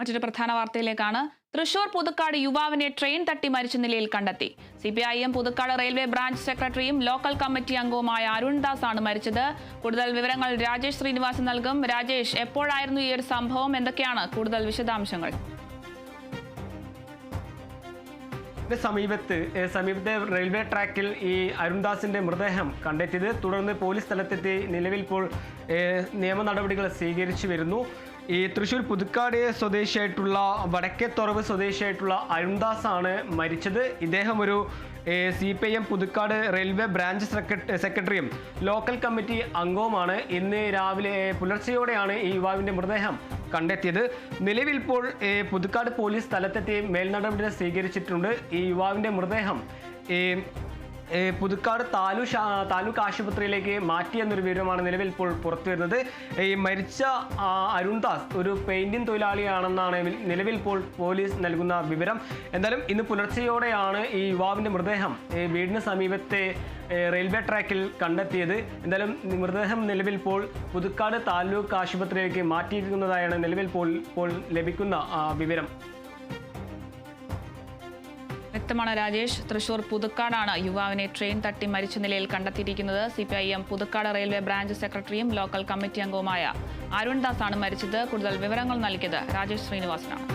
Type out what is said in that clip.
മറ്റൊരു പ്രധാന വാർത്തയിലേക്കാണ്. തൃശൂർ പുതുക്കാട് യുവാവിനെ ട്രെയിൻ തട്ടി മരിച്ച നിലയിൽ കണ്ടെത്തി. C P I M Puthukkad railway branch സെക്രട്ടറിയും ലോക്കൽ കമ്മിറ്റി അംഗവുമായ അരുൺദാസ് ആണ് മരിച്ചത്. കൂടുതൽ വിവരങ്ങൾ രാജേഷ് ശ്രീനിവാസൻ നൽകും. രാജേഷ് എപ്പോഴായിരുന്നു ഈ ഒരു സംഭവം? എന്തൊക്കെയാണ് കൂടുതൽ വിശദാംശങ്ങൾ? സമീപത്ത് സമീപത്തെ റെയിൽവേ ട്രാക്കിൽ ഈ അരുൺദാസിന്റെ മൃതദേഹം കണ്ടെത്തിയത്. തുടർന്ന് പോലീസ് സ്ഥലത്തെത്തി നിലവിൽ ഇപ്പോൾ നിയമ നടപടികൾ സ്വീകരിച്ചു വരുന്നു. ഈ തൃശ്ശൂർ പുതുക്കാട് സ്വദേശിയായിട്ടുള്ള വടക്കേത്തുറവ് സ്വദേശിയായിട്ടുള്ള അരുൺദാസ് ആണ് മരിച്ചത്. ഇദ്ദേഹം ഒരു C P M Puthukkad railway branch secretary സെക്രട്ടറിയും ലോക്കൽ കമ്മിറ്റി അംഗവുമാണ്. ഇന്ന് രാവിലെ പുലർച്ചെയോടെയാണ് ഈ യുവാവിന്റെ മൃതദേഹം കണ്ടെത്തിയത്. നിലവിൽ ഇപ്പോൾ പുതുക്കാട് പോലീസ് സ്ഥലത്തെത്തി മേൽനടപടികൾ സ്വീകരിച്ചിട്ടുണ്ട്. ഈ യുവാവിന്റെ മൃതദേഹം പുതുക്കാട് താലൂക്ക് താലൂക്ക് ആശുപത്രിയിലേക്ക് മാറ്റിയെന്നൊരു വിവരമാണ് നിലവിൽ ഇപ്പോൾ പുറത്തു വരുന്നത് ഈ മരിച്ച അരുൺദാസ് ഒരു പെയിന്റിംഗ് തൊഴിലാളിയാണെന്നാണ് നിലവിൽ ഇപ്പോൾ പോലീസ് നൽകുന്ന വിവരം. എന്തായാലും ഇന്ന് പുലർച്ചെയോടെയാണ് ഈ യുവാവിന്റെ മൃതദേഹം വീടിന് സമീപത്തെ റെയിൽവേ ട്രാക്കിൽ കണ്ടെത്തിയത്. എന്തായാലും മൃതദേഹം നിലവിൽ ഇപ്പോൾ പുതുക്കാട് താലൂക്ക് ആശുപത്രിയിലേക്ക് മാറ്റിയിരിക്കുന്നതായാണ് നിലവിൽ ഇപ്പോൾ ഇപ്പോൾ ലഭിക്കുന്ന വിവരം. വ്യക്തമാണ് രാജേഷ്. തൃശൂർ പുതുക്കാടാണ് യുവാവിനെ ട്രെയിൻ തട്ടി മരിച്ച നിലയിൽ കണ്ടെത്തിയിരിക്കുന്നത്. C P I M Puthukkad railway branch സെക്രട്ടറിയും ലോക്കൽ കമ്മിറ്റി അംഗവുമായ അരുൺദാസ് ആണ് മരിച്ചത്. കൂടുതൽ വിവരങ്ങൾ നൽകിയത് രാജേഷ് ശ്രീനിവാസനാണ്.